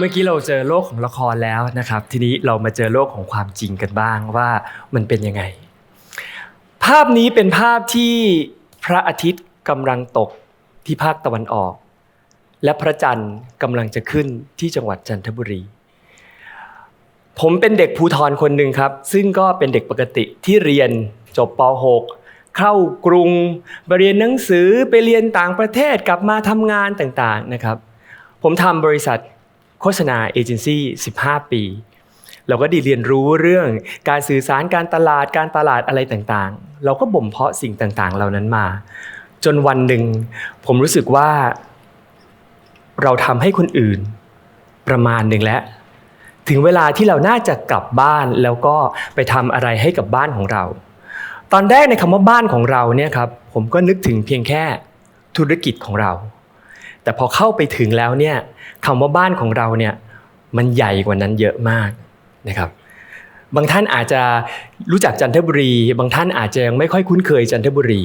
เมื่อกี้เราเจอโลกของละครแล้วนะครับ ทีนี้เรามาเจอโลกของความจริงกันบ้างว่ามันเป็นยังไง ภาพนี้เป็นภาพที่พระอาทิตย์กำลังตกที่ภาคตะวันออก และพระจันทร์กำลังจะขึ้นที่จังหวัดจันทบุรี ผมเป็นเด็กภูทรคนหนึ่งครับ ซึ่งก็เป็นเด็กปกติที่เรียนจบป .6 เข้ากรุงไปเรียนหนังสือไปเรียนต่างประเทศกลับมาทำงานต่างๆนะครับ ผมทำบริษัท โฆษณาเอเจนซี่15 ปี เราก็ดีเรียนรู้เรื่องการสื่อสารการตลาดการตลาดอะไรต่างๆ เราก็บ่มเพาะสิ่งต่างๆ เหล่านั้นมา จนวันหนึ่ง ผมรู้สึกว่า เราทำให้คนอื่น ประมาณหนึ่งแล้ว ถึงเวลาที่เราน่าจะกลับบ้านแล้วก็ไปทำอะไรให้กับบ้านของเรา ตอนแรกในคำว่าบ้านของเราเนี่ยครับผมก็นึกถึงเพียงแค่ธุรกิจของเรา แต่พอเข้าไปถึงแล้วเนี่ย คำว่าบ้านของเราเนี่ยมันใหญ่กว่านั้นเยอะมากนะครับบางท่านอาจจะรู้จักจันทบุรี บางท่านอาจจะยังไม่ค่อยคุ้นเคยจันทบุรี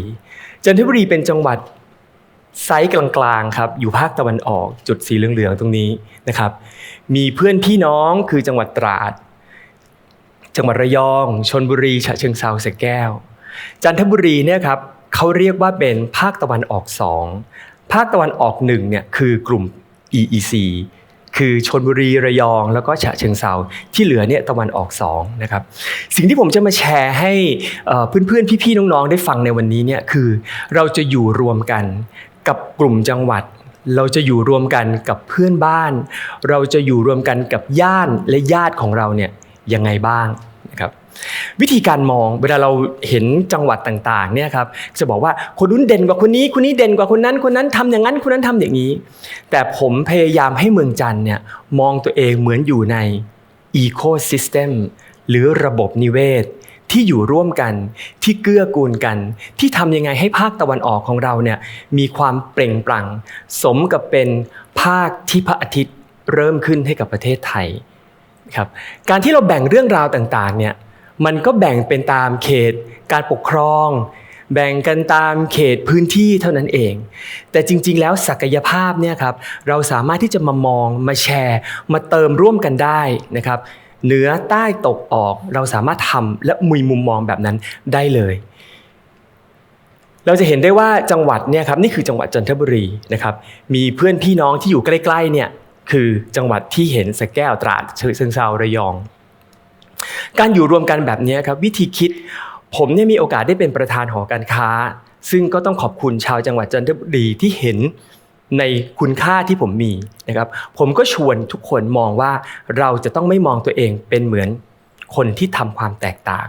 จันทบุรีเป็นจังหวัดไซส์กลางๆครับอยู่ภาคตะวันออกจุดสีเหลืองๆตรงนี้นะครับ มีเพื่อนพี่น้องคือจังหวัดตราด จังหวัดระยองชนบุรีฉะเชิงเซาสแก้ว จันทบุรีเนี่ยครับเขาเรียกว่าเป็นภาคตะวันออกสองภาคตะวันออกหนึ่งเนี่ยคือกลุ่ม EEC คือชนบุรีระยองแล้วก็ฉะเชิงเซาที่เหลือเนี่ยตะวันออกสองนะครับสิ่งที่ผมจะมาแชร์ให้เอ่อเพื่อนๆ พี่ๆ น้องๆ ได้ฟังในวันนี้เนี่ยคือเราจะอยู่รวมกันกับกลุ่มจังหวัด เราจะอยู่รวมกันกับเพื่อนบ้าน เราจะอยู่รวมกันกับย่านและญาติของเราเนี่ยยังไงบ้าง นะครับวิธีการมองเวลาเราเห็นจังหวัดต่างๆเนี่ยครับจะบอกว่าคนนู้นเด่นกว่าคนนี้ คนนี้เด่นกว่าคนนั้น คนนั้นทำอย่างนั้นคนนั้นทำอย่างนี้ แต่ผมพยายามให้เมืองจันทร์เนี่ยมองตัวเองเหมือนอยู่ใน Ecosystem หรือระบบนิเวศที่อยู่ร่วมกันที่เกื้อกูลกัน ที่ทำยังไงให้ภาคตะวันออกของเราเนี่ยมีความเปล่งปลั่ง สมกับเป็นภาคที่พระอาทิตย์เริ่มขึ้นให้กับประเทศไทย ครับการที่เราแบ่งเรื่องราวต่างๆเนี่ยมันก็แบ่งเป็นตามเขตการปกครอง แบ่งกันตามเขตพื้นที่เท่านั้นเอง แต่จริง ๆ แล้วศักยภาพเนี่ยครับเราสามารถที่จะมามองมาแชร์ มาเติมร่วมกันได้นะครับเหนือใต้ตกออกเราสามารถทำและมีมุมมองแบบนั้นได้เลยเราจะเห็นได้ว่าจังหวัดเนี่ยครับนี่คือจังหวัดจันทบุรีนะครับมีเพื่อนพี่น้องที่อยู่ใกล้ๆเนี่ย คือจังหวัดที่เห็นสะแก้วตราดเชิงเซาระยอง การอยู่รวมกันแบบนี้ครับวิธีคิดผมเนี่ยมีโอกาสได้เป็นประธานหอการค้า ซึ่งก็ต้องขอบคุณชาวจังหวัดจันทบุรีที่เห็นในคุณค่าที่ผมมีนะครับ ผมก็ชวนทุกคนมองว่าเราจะต้องไม่มองตัวเองเป็นเหมือนคนที่ทำความแตกต่าง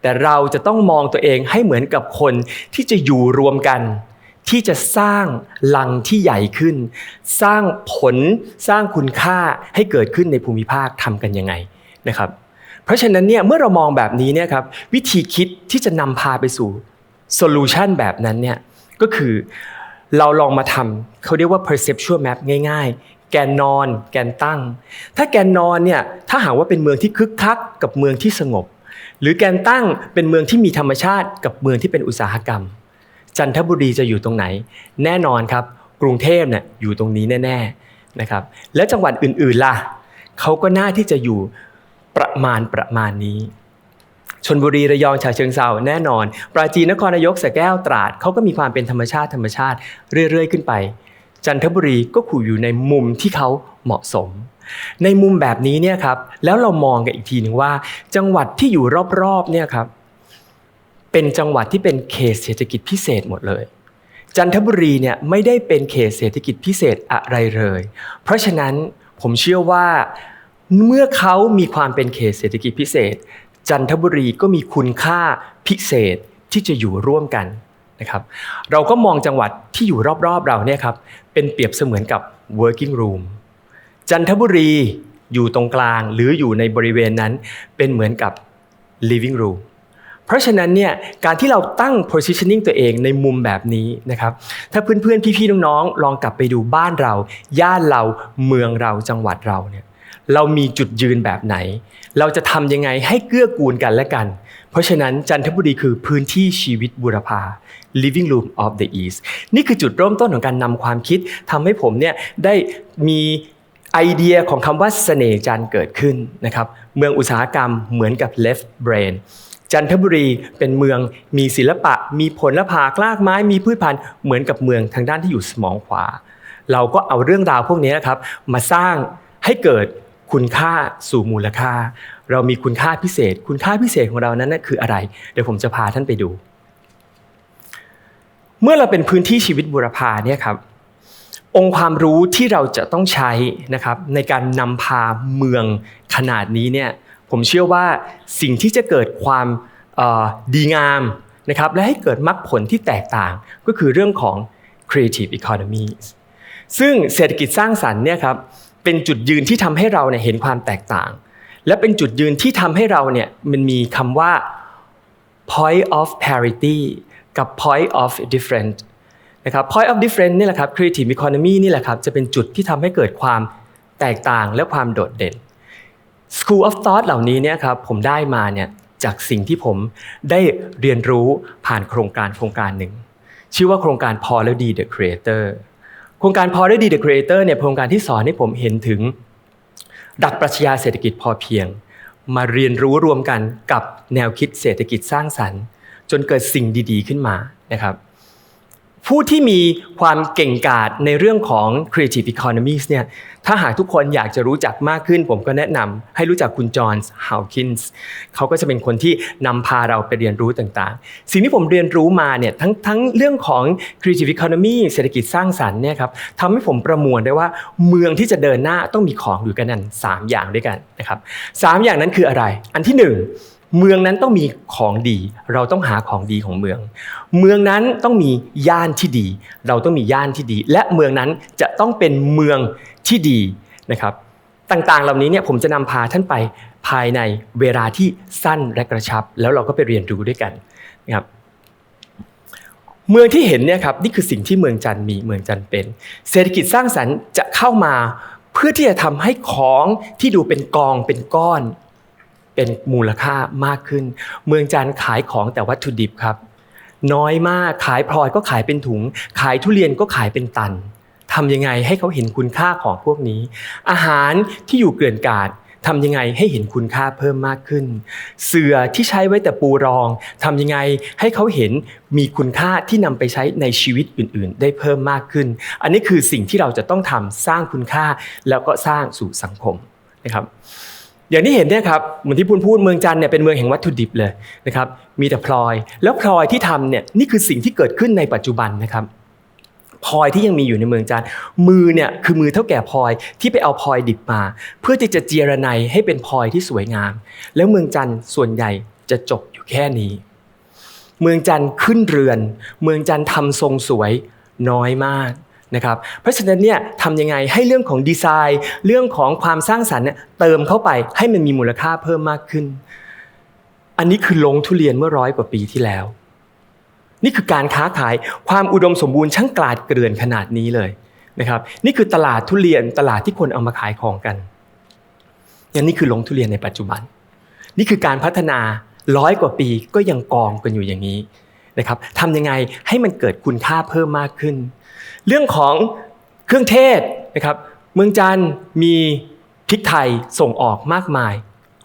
แต่เราจะต้องมองตัวเองให้เหมือนกับคนที่จะอยู่รวมกัน ที่จะสร้างลังที่ใหญ่ขึ้น สร้างผลสร้างคุณค่าให้เกิดขึ้นในภูมิภาคทำกันยังไงนะครับ เพราะฉะนั้นเนี่ยเมื่อเรามองแบบนี้เนี่ยครับวิธีคิดที่จะนำพาไปสู่โซลูชันแบบนั้นเนี่ยก็คือเราลองมาทำเขาเรียกว่า perceptual map ง่ายๆแกนนอน แกนตั้ง ถ้าแกนนอนเนี่ยถ้าหากว่าเป็นเมืองที่คึกคักกับเมืองที่สงบ หรือแกนตั้งเป็นเมืองที่มีธรรมชาติกับเมืองที่เป็นอุตสาหกรรม จันทบุรีจะอยู่ตรงไหน แน่นอนครับ กรุงเทพเนี่ยอยู่ตรงนี้แน่ๆนะครับและจังหวัดอื่นๆล่ะเขาก็น่าที่จะอยู่ประมาณประมาณนี้ชนบุรีระยองฉะเชิงเซาแน่นอน ปราจีนนครนายกสระแก้วตราดเขาก็มีความเป็นธรรมชาติธรรมชาติเรื่อยๆ ขึ้นไป จันทบุรีก็ขู่อยู่ในมุมที่เขาเหมาะสม ในมุมแบบนี้เนี่ยครับแล้วเรามองกันอีกทีหนึ่งว่า จังหวัดที่อยู่รอบๆเนี่ยครับ เป็นจังหวัดที่เป็นเขตเศรษฐกิจพิเศษหมดเลย จันทบุรีเนี่ยไม่ได้เป็นเขตเศรษฐกิจพิเศษอะไรเลย เพราะฉะนั้นผมเชื่อว่าเมื่อเขามีความเป็นเขตเศรษฐกิจพิเศษ จันทบุรีก็มีคุณค่าพิเศษที่จะอยู่ร่วมกันนะครับ เราก็มองจังหวัดที่อยู่รอบๆเราเนี่ยครับเป็นเปรียบเสมือนกับ working room จันทบุรีอยู่ตรงกลางหรืออยู่ในบริเวณนั้นเป็นเหมือนกับ living room เพราะฉะนั้นเนี่ยการที่เราตั้ง positioning ตัวเองในมุมแบบนี้นะครับถ้าเพื่อนๆ พี่ๆ น้องๆ ลองกลับไปดูบ้านเรา ย่านเราเมืองเราจังหวัดเราเนี่ยเรามีจุดยืนแบบไหน เราจะทำยังไงให้เกื้อกูลกันและกัน เพราะฉะนั้นจันทบุรีคือพื้นที่ชีวิตบุรพา living room of the east นี่คือจุดเริ่มต้นของการนำความคิดทำให้ผมเนี่ยได้มีไอเดียของคำว่าเสน่ห์จันเกิดขึ้นนะครับ เมืองอุตสาหกรรมเหมือนกับ left brain จันทบุรีเป็นเมืองมีศิลปะ มีผลผากลากไม้มีพืชพันธุ์เหมือนกับเมืองทางด้านที่อยู่สมองขวา เราก็เอาเรื่องราวพวกนี้นะครับ มาสร้างให้เกิดคุณค่าสู่มูลค่า เรามีคุณค่าพิเศษ คุณค่าพิเศษของเรานั้นนะคืออะไร เดี๋ยวผมจะพาท่านไปดู เมื่อเราเป็นพื้นที่ชีวิตบุรพาเนี่ยครับองค์ความรู้ที่เราจะต้องใช้นะครับในการนำพาเมืองขนาดนี้เนี่ย ผมเชื่อว่าสิ่งที่จะเกิดความดีงามนะครับและให้เกิดมรรคผลที่แตกต่างก็คือเรื่องของ creative economy ซึ่งเศรษฐกิจสร้างสรรค์เนี่ยครับเป็นจุดยืนที่ทำให้เราเนี่ยเห็นความแตกต่าง และเป็นจุดยืนที่ทำให้เราเนี่ยมันมีคำว่า point of parity กับ point of difference นะครับ point of difference นี่แหละครับ creative economy นี่แหละครับจะเป็นจุดที่ทำให้เกิดความแตกต่างและความโดดเด่น School of Thought เหล่านี้เนี่ยครับผมได้มาเนี่ยจากสิ่งที่ผมได้เรียนรู้ผ่านโครงการโครงการหนึ่ง ชื่อว่าโครงการพอแล้วดี The Creator โครงการพอแล้วดี The Creator เนี่ยโครงการที่สอนให้ผมเห็นถึงดักปรัชญาเศรษฐกิจพอเพียง มาเรียนรู้รวมกันกับแนวคิดเศรษฐกิจสร้างสรรค์ จนเกิดสิ่งดี ๆ ขึ้นมานะครับ ผู้ที่มีความเก่งกาจในเรื่องของ Creative Economies เนี่ยถ้าหากทุกคนอยากจะรู้จักมากขึ้น ผมก็แนะนำให้รู้จักคุณจอห์นฮาวคินส์เขาก็จะเป็นคนที่นำพาเราไปเรียนรู้ต่างๆ สิ่งที่ผมเรียนรู้มาเนี่ยทั้งทั้งเรื่องของ Creative Economy เศรษฐกิจสร้างสรรค์เนี่ยครับทำให้ผมประมวลได้ว่าเมืองที่จะเดินหน้าต้องมีของอยู่กันนั่นสามอย่างด้วยกันนะครับสามอย่างนั้นคืออะไร อันที่หนึ่ง เมืองนั้นต้องมีของดี เราต้องหาของดีของเมือง เมืองนั้นต้องมีย่านที่ดี เราต้องมีย่านที่ดี และเมืองนั้นจะต้องเป็นเมืองที่ดีนะครับ ต่างๆ เหล่านี้เนี่ยผมจะนำพาท่านไปภายในเวลาที่สั้นและกระชับ แล้วเราก็ไปเรียนรู้ด้วยกันนะครับเมืองที่เห็นเนี่ยครับนี่คือสิ่งที่เมืองจันทร์มีเมืองจันทร์เป็น เศรษฐกิจสร้างสรรค์จะเข้ามาเพื่อที่จะทำให้ของที่ดูเป็นกองเป็นก้อน เป็นมูลค่ามากขึ้น เมืองจันทร์ขายของแต่วัตถุดิบครับ น้อยมากขายพลอยก็ขายเป็นถุง ขายทุเรียนก็ขายเป็นตันทำยังไงให้เขาเห็นคุณค่าของพวกนี้ อาหารที่อยู่เกลื่อนกาดทำยังไงให้เห็นคุณค่าเพิ่มมากขึ้น เสื่อที่ใช้ไว้แต่ปูรองทำยังไงให้เขาเห็นมีคุณค่าที่นำไปใช้ในชีวิตอื่น ๆ ได้เพิ่มมากขึ้น อันนี้คือสิ่งที่เราจะต้องทำสร้างคุณค่าแล้วก็สร้างสู่สังคมนะครับ อย่างที่เห็นเนี่ยครับเหมือนที่พูนพูดเมืองจันเนี่ยเป็นเมืองแห่งวัตถุดิบเลยนะครับมีแต่พลอย แล้วพลอยที่ทำเนี่ยนี่คือสิ่งที่เกิดขึ้นในปัจจุบันนะครับพลอยที่ยังมีอยู่ในเมืองจันมือเนี่ยคือมือเท่าแก่พลอยที่ไปเอาพลอยดิบมา เพื่อที่จะเจียระไนให้เป็นพลอยที่สวยงาม แล้วเมืองจันส่วนใหญ่จะจบอยู่แค่นี้ เมืองจันขึ้นเรือน เมืองจันทร์ทำทรงสวยน้อยมาก นะครับเพราะฉะนั้นเนี่ยทำยังไงให้เรื่องของดีไซน์ เรื่องของความสร้างสรรค์เนี่ยเติมเข้าไปให้มันมีมูลค่าเพิ่มมากขึ้น อันนี้คือลงทุเรียนเมื่อร้อยกว่าปีที่แล้ว นี่คือการค้าขายความอุดมสมบูรณ์ช่างกลาดเกลื่อนขนาดนี้เลยนะครับนี่คือตลาดทุเรียนตลาดที่คนเอามาขายของกันอย่างนี้คือลงทุเรียนในปัจจุบัน นี่คือการพัฒนาร้อยกว่าปีก็ยังกองกันอยู่อย่างนี้ นะครับทำยังไงให้มันเกิดคุณค่าเพิ่มมากขึ้น เรื่องของเครื่องเทศนะครับเมืองจันทร์มีพริกไทยส่งออกมากมาย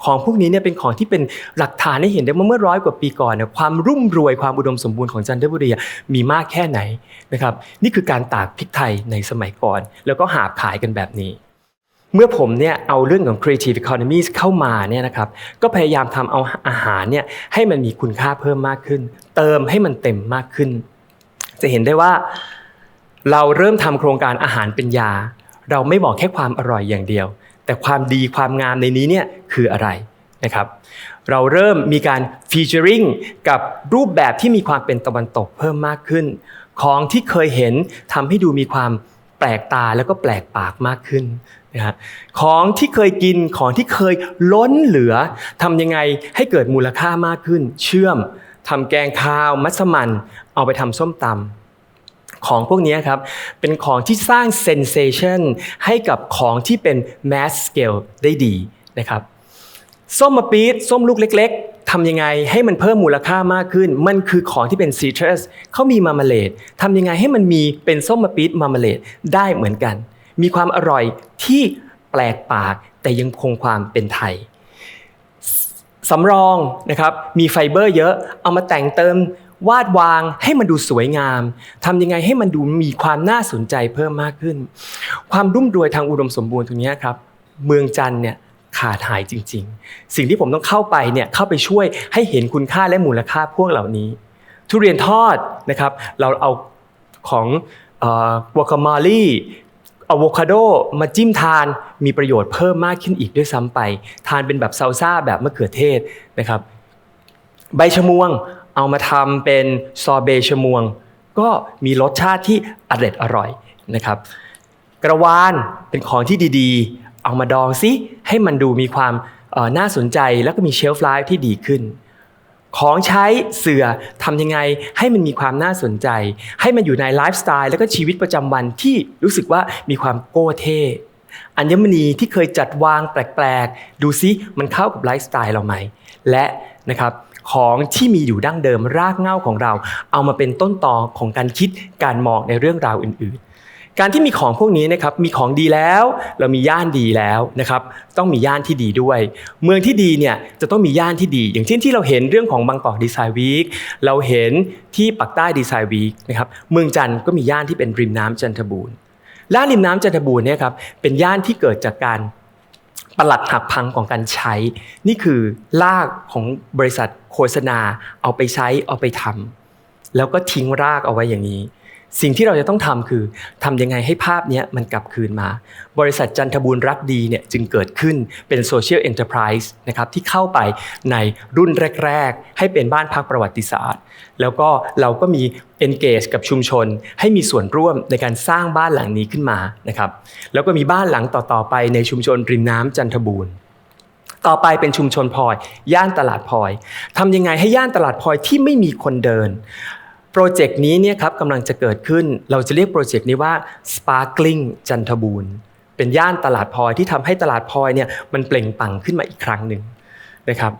ของพวกนี้เนี่ยเป็นของที่เป็นหลักฐานให้เห็นได้ว่าเมื่อร้อยกว่าปีก่อนเนี่ยความรุ่มรวยความอุดมสมบูรณ์ของจันทบุรีมีมากแค่ไหนนะครับนี่คือการตากพริกไทยในสมัยก่อน แล้วก็หาบขายกันแบบนี้ เมื่อผมเนี่ยเอาเรื่องของ creative economy เข้ามาเนี่ยนะครับก็พยายามทำเอาอาหารเนี่ยให้มันมีคุณค่าเพิ่มมากขึ้น เติมให้มันเต็มมากขึ้น จะเห็นได้ว่าเราเริ่มทำโครงการอาหารเป็นยา เราไม่บอกแค่ความอร่อยอย่างเดียว แต่ความดีความงามในนี้เนี่ยคืออะไรนะครับเราเริ่มมีการฟีเจอริงกับรูปแบบที่มีความเป็นตะวันตกเพิ่มมากขึ้น ของที่เคยเห็นทำให้ดูมีความ แปลกตาแล้วก็แปลกปากมากขึ้นนะฮะของที่เคยกินของที่เคยล้นเหลือทำยังไงให้เกิดมูลค่ามากขึ้น เชื่อมทำแกงข้าว มัสมั่นเอาไปทำส้มตำของพวกนี้ครับ เป็นของที่สร้างเซนเซชันให้กับของที่เป็น mass scale ได้ดีนะครับ ส้มมะปี๊ดส้มลูกเล็ก ๆทำยังไงให้มันเพิ่มมูลค่ามากขึ้น มันคือของที่เป็นซีทรัสเขามีมาร์มาเลดทำยังไงให้มันมีเป็นส้มมะปี๊ดมาร์มาเลดได้เหมือนกัน มีความอร่อยที่แปลกปากแต่ยังคงความเป็นไทยสำรองนะครับมีไฟเบอร์เยอะเอามาแต่งเติมวาดวางให้มันดูสวยงามทำยังไงให้มันดูมีความน่าสนใจเพิ่มมากขึ้น ความรุ่มรวยทางอุดมสมบูรณ์ตรงนี้ครับ เมืองจันเนี่ย ขาดหายจริง ๆ สิ่งที่ผมต้องเข้าไปเนี่ยเข้าไปช่วยให้เห็นคุณค่าและมูลค่าพวกเหล่านี้ ทุเรียนทอดนะครับเราเอาของกัวคามาลี่อะโวคาโดมาจิ้มทานมีประโยชน์เพิ่มมากขึ้นอีกด้วยซ้ำไป ทานเป็นแบบซาลซ่าแบบมะเขือเทศนะครับใบชะมวงเอามาทำเป็นซอเบชะมวง ก็มีรสชาติที่อร่อยอร่อยนะครับกระวานเป็นของที่ดีๆ เอามาดองซิให้มันดูมีความน่าสนใจแล้วก็มีเชลฟ์ไลฟ์ที่ดีขึ้น ของใช้เสื่อทำยังไงให้มันมีความน่าสนใจ ให้มันอยู่ในไลฟ์สไตล์แล้วก็ชีวิตประจำวันที่รู้สึกว่ามีความโก้เท่อัญมณีที่เคยจัดวางแปลกๆ ดูซิมันเข้ากับไลฟ์สไตล์เราไหม และนะครับของที่มีอยู่ดั้งเดิมรากเหง้าของเรา เอามาเป็นต้นตอของการคิดการมองในเรื่องราวอื่น การที่มีของพวกนี้นะครับมีของดีแล้ว เรามีย่านดีแล้วนะครับต้องมีย่านที่ดีด้วย เมืองที่ดีเนี่ยจะต้องมีย่านที่ดี อย่างเช่นที่เราเห็นเรื่องของบางกอกดีไซน์วีคเราเห็นที่ปักใต้ดีไซน์วีคนะครับเมืองจันทร์ก็มีย่านที่เป็นริมน้ำจันทบูรณ์ย่านริมน้ำจันทบูรณ์เนี่ยครับเป็นย่านที่เกิดจากการปลัดหักพังของการใช้ นี่คือลากของบริษัทโฆษณาเอาไปใช้เอาไปทำแล้วก็ทิ้งรากเอาไว้อย่างนี้ สิ่งที่เราจะต้องทำคือทำยังไงให้ภาพนี้มันกลับคืนมา บริษัทจันทบูรรักดีเนี่ยจึงเกิดขึ้นเป็นโซเชียลเอ็นเตอร์ไพรส์นะครับที่เข้าไปในรุ่นแรก ๆ ให้เป็นบ้านพักประวัติศาสตร์ แล้วก็เราก็มี engage กับชุมชน ให้มีส่วนร่วมในการสร้างบ้านหลังนี้ขึ้นมานะครับแล้วก็มีบ้านหลังต่อๆไปในชุมชนริมน้ำจันทบูรณ์ต่อไปเป็นชุมชนพลอย ย่านตลาดพลอยทำยังไงให้ย่านตลาดพลอยที่ไม่มีคนเดิน โปรเจกต์นี้เนี่ยครับกำลังจะเกิดขึ้น เราจะเรียกโปรเจกต์นี้ว่า Sparkling จันทบูรณ์เป็นย่านตลาดพลอยที่ทำให้ตลาดพลอยเนี่ยมันเปล่งปังขึ้นมาอีกครั้งหนึ่งนะครับ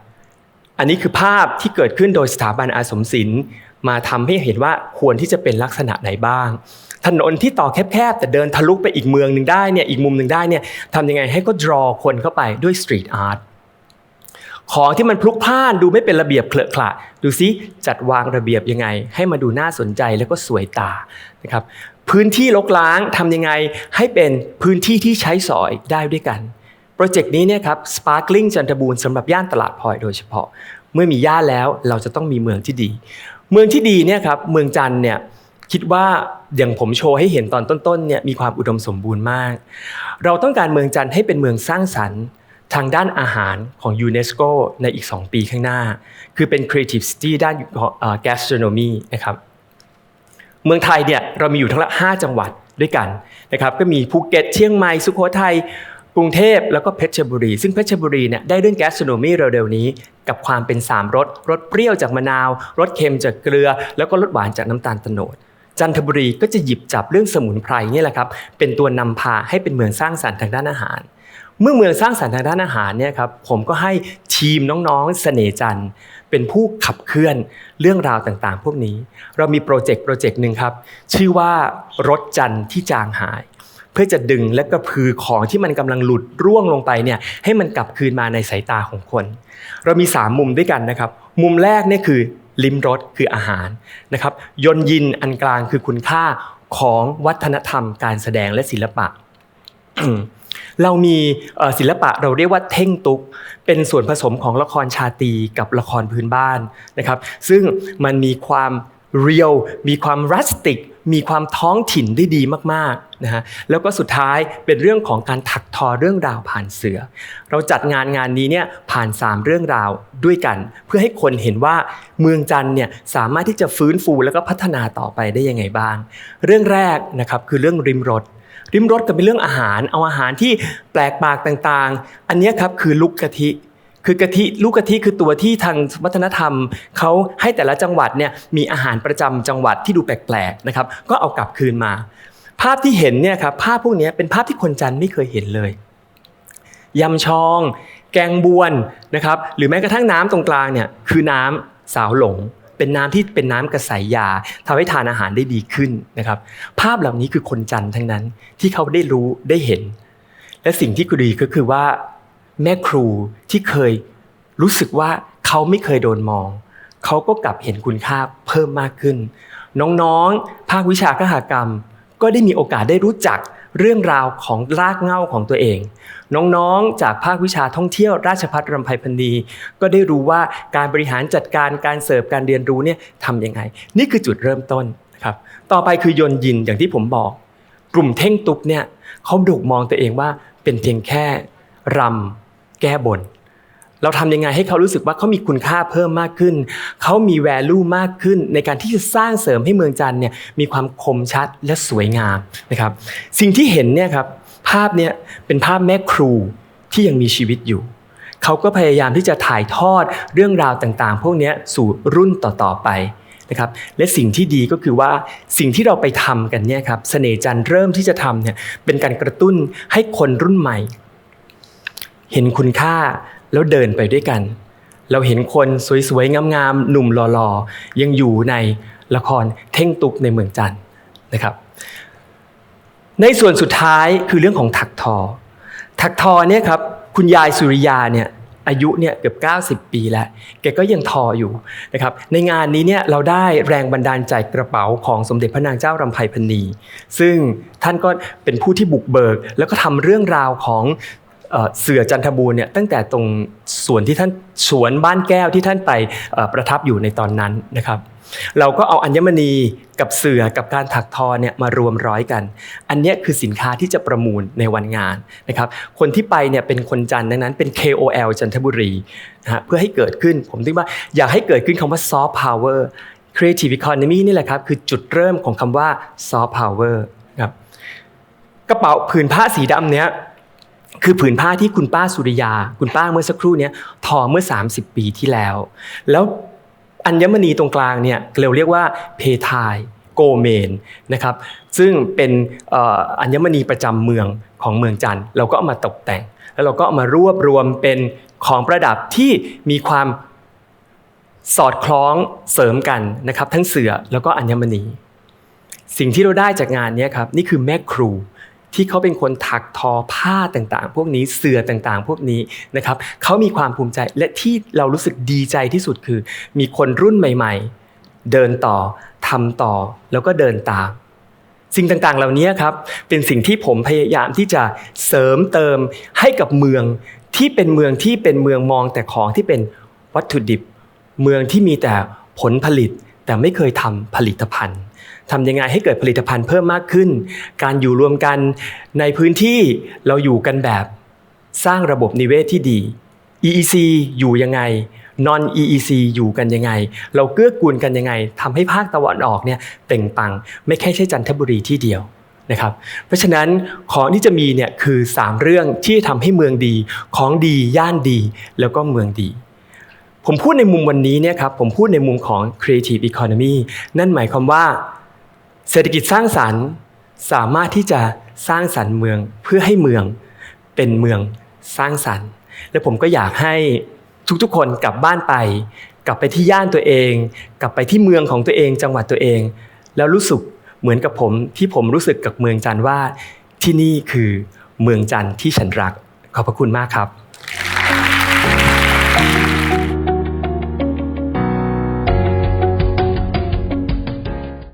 อันนี้คือภาพที่เกิดขึ้นโดยสถาบันอาสมศิลป์มาทำให้เห็นว่าควรที่จะเป็นลักษณะไหนบ้าง ถนนที่ต่อแคบๆ แต่เดินทะลุไปอีกเมืองหนึ่งได้เนี่ยอีกมุมหนึ่งได้เนี่ยทำยังไงให้ก็ draw คนเข้าไปด้วยสตรีทอาร์ต ของที่มันพลุกพล่านดูไม่เป็นระเบียบเคลอะขละดูซิจัดวางระเบียบยังไง ให้มาดูน่าสนใจแล้วก็สวยตานะครับพื้นที่ลกล้างทำยังไงให้เป็นพื้นที่ที่ใช้สอยได้ด้วยกันโปรเจกต์นี้เนี่ยครับ Sparkling จันทบูรณ์สำหรับย่านตลาดพลอยโดยเฉพาะ เมื่อมีย่านแล้วเราจะต้องมีเมืองที่ดี เมืองที่ดีเนี่ยครับเมืองจันเนี่ยคิดว่าอย่างผมโชว์ให้เห็นตอนต้นๆเนี่ยมีความอุดมสมบูรณ์มาก เราต้องการเมืองจันทร์ให้เป็นเมืองสร้างสรรค์ ทางด้านอาหารของยูเนสโกในอีก 2 ปีข้างหน้า คือเป็น Creative City ด้าน gastronomy นะครับเมืองไทยเนี่ยเรามีอยู่ทั้งหมด5จังหวัดด้วยกันนะครับก็มีภูเก็ตเชียงใหม่สุโขทัยกรุงเทพแล้วก็เพชรบุรี ซึ่งเพชรบุรีเนี่ยได้เรื่องแกสโนมีเร็วๆนี้ กับความเป็น 3รสรสเปรี้ยวจากมะนาวรสเค็มจากเกลือ แล้วก็รสหวานจากน้ำตาลโตโนดจันทบุรีก็จะหยิบจับเรื่องสมุนไพรนี่แหละครับเป็นตัวนำพาให้เป็นเมืองสร้างสรรค์ทางด้านอาหาร เมื่อเมืองสร้างสรรค์ทางด้านอาหารเนี่ยครับผมก็ให้ทีมน้องๆเสน่จันเป็นผู้ขับเคลื่อนเรื่องราวต่างๆ พวกนี้ เรามีโปรเจกต์โปรเจกต์หนึ่งครับชื่อว่ารถจันที่จางหาย เพื่อจะดึงและกระพือของที่มันกำลังหลุดร่วงลงไปเนี่ยให้มันกลับคืนมาในสายตาของคน เรามี 3 มุมด้วยกันนะครับ มุมแรกเนี่ยคือลิ้มรสคืออาหารนะครับยนยินอันกลางคือคุณค่าของวัฒนธรรม การแสดงและศิลปะ เรามีศิลปะเราเรียกว่าเท่งตุก เป็นส่วนผสมของละครชาตรีกับละครพื้นบ้านนะครับ ซึ่งมันมีความเรียลมีความรัสติก มีความท้องถิ่นได้ดีมากๆนะฮะแล้วก็สุดท้ายเป็นเรื่องของการถักทอเรื่องราวผ่านเสือ เราจัดงานงานนี้เนี่ยผ่าน 3 เรื่องราวด้วยกัน เพื่อให้คนเห็นว่าเมืองจันเนี่ยสามารถที่จะฟื้นฟูแล้วก็พัฒนาต่อไปได้ยังไงบ้าง เรื่องแรกนะครับคือเรื่องริมรถ ริมรสก็เป็นเรื่องอาหารเอาอาหารที่แปลกปากต่างๆ อันนี้ครับคือลูกกะทิคือกะทิลูกกะทิคือตัวที่ทางวัฒนธรรมเขาให้แต่ละจังหวัดเนี่ยมีอาหารประจำจังหวัดที่ดูแปลกๆนะครับก็เอากลับคืนมา ภาพที่เห็นเนี่ยครับภาพพวกนี้เป็นภาพที่คนจันทร์ไม่เคยเห็นเลยยำชอง แกงบวนนะครับหรือแม้กระทั่งน้ำตรงกลางเนี่ยคือน้ำสาวหลง เป็นน้ำที่เป็นน้ำกระสายยาทำให้ทานอาหารได้ดีขึ้นนะครับ ภาพเหล่านี้คือคนจันทร์ทั้งนั้นที่เขาได้รู้ได้เห็น และสิ่งที่ดีก็คือว่าแม่ครูที่เคยรู้สึกว่าเขาไม่เคยโดนมอง เขาก็กลับเห็นคุณค่าเพิ่มมากขึ้น น้องๆ ภาควิชาคหกรรม ก็ได้มีโอกาสได้รู้จักเรื่องราวของรากเหง้าของตัวเอง น้องๆ จากภาควิชาท่องเที่ยวราชพัฒรำไพพันนีก็ได้รู้ว่าการบริหารจัดการการเสิร์ฟการเรียนรู้เนี่ยทำยังไง นี่คือจุดเริ่มต้นนะครับต่อไปคือยนยินอย่างที่ผมบอก กลุ่มเท่งตุกเนี่ยเขาดุมองตัวเองว่าเป็นเพียงแค่รำแก้บนเราทำยังไงให้เขารู้สึกว่าเขามีคุณค่าเพิ่มมากขึ้น เขามี value มากขึ้น ในการที่จะสร้างเสริมให้เมืองจันเนี่ยมีความคมชัดและสวยงามนะครับ สิ่งที่เห็นเนี่ยครับ ภาพเนี่ยเป็นภาพแม่ครูที่ยังมีชีวิตอยู่ เขาก็พยายามที่จะถ่ายทอดเรื่องราวต่างๆ พวกเนี้ยสู่รุ่นต่อๆไปนะครับ และสิ่งที่ดีก็คือว่าสิ่งที่เราไปทำกันเนี่ยครับเสน่จันเริ่มที่จะทำเนี่ยเป็นการกระตุ้นให้คนรุ่นใหม่ เห็นคุณค่าแล้วเดินไปด้วยกัน เราเห็นคนสวยๆงามๆหนุ่มหล่อๆยังอยู่ในละครเท่งตุกในเมืองจันนะครับ ในส่วนสุดท้ายคือเรื่องของถักทอ ถักทอเนี่ยครับคุณยายสุริยาเนี่ยอายุเนี่ยเกือบ 90 ปีแล้ว แกก็ยังทออยู่นะครับในงานนี้เนี่ยเราได้แรงบันดาลใจกระเป๋าของสมเด็จพระนางเจ้ารำไพพรรณี ซึ่งท่านก็เป็นผู้ที่บุกเบิก แล้วก็ทำเรื่องราวของเสือจันทบูรณ์เนี่ยตั้งแต่ตรงสวนที่ท่านสวนบ้านแก้วที่ท่านไปประทับอยู่ในตอนนั้นนะครับ เราก็เอาอัญมณีกับเสือกับการถักทอเนี่ยมารวมร้อยกัน อันนี้คือสินค้าที่จะประมูลในวันงานนะครับ คนที่ไปเนี่ยเป็นคนจันดังนั้นเป็น KOL จันทบุรีนะฮะเพื่อให้เกิดขึ้นผมคิดว่าอยากให้เกิดขึ้นคำว่า soft power creative economy นี่แหละครับคือจุดเริ่มของคำว่า soft power ครับกระเป๋าผืนผ้าสีดำเนี้ยคือผืนผ้าที่คุณป้าสุริยา คุณป้าเมื่อสักครู่เนี้ยทอเมื่อ 30 ปีที่แล้ว แล้ว อัญมณีตรงกลางเนี่ยเราเรียกว่าเพทายโกเมนนะครับซึ่งเป็นอัญมณีประจำเมืองของเมืองจันทร์เราก็เอามาตกแต่ง แล้วเราก็เอามารวบรวมเป็นของประดับที่มีความสอดคล้องเสริมกันนะครับ ทั้งเสือแล้วก็อัญมณี สิ่งที่เราได้จากงานนี้ครับนี่คือแม่ครู ที่เขาเป็นคนถักทอผ้าต่างๆ พวกนี้เสื่อต่างๆ พวกนี้นะครับเขามีความภูมิใจและที่เรารู้สึกดีใจที่สุดคือ มีคนรุ่นใหม่ ๆ เดินต่อทำต่อแล้วก็เดินตามสิ่งต่างๆ เหล่านี้ครับเป็นสิ่งที่ผมพยายามที่จะเสริมเติมให้กับเมืองที่เป็นเมืองที่เป็นเมืองมองแต่ของที่เป็นวัตถุดิบ เมืองที่มีแต่ผลผลิตแต่ไม่เคยทำผลิตภัณฑ์ ทำยังไงให้เกิดผลิตภัณฑ์เพิ่มมากขึ้น การอยู่รวมกันในพื้นที่เราอยู่กันแบบสร้างระบบนิเวศที่ดี EEC อยู่ยังไง non EEC อยู่กันยังไง เราเกื้อกูลกันยังไงทำให้ภาคตะวันออกเนี่ยเต่งปัง ไม่แค่ใช่จันทบุรีที่เดียวนะครับ เพราะฉะนั้นของที่จะมีเนี่ยคือ 3 เรื่องที่ทำให้เมืองดี ของดีย่านดี แล้วก็เมืองดี ผมพูดในมุมวันนี้เนี่ยครับผมพูดในมุมของ creative economy นั่นหมายความว่า เศรษฐกิจสร้างสรรค์สามารถที่จะสร้างสรรค์เมืองเพื่อให้เมืองเป็นเมืองสร้างสรรค์ และผมก็อยากให้ทุกๆคนกลับบ้านไป กลับไปที่ย่านตัวเอง กลับไปที่เมืองของตัวเองจังหวัดตัวเอง แล้วรู้สึกเหมือนกับผมที่ผมรู้สึกกับเมืองจันทร์ว่าที่นี่คือเมืองจันทร์ที่ฉันรัก ขอบพระคุณมากครับ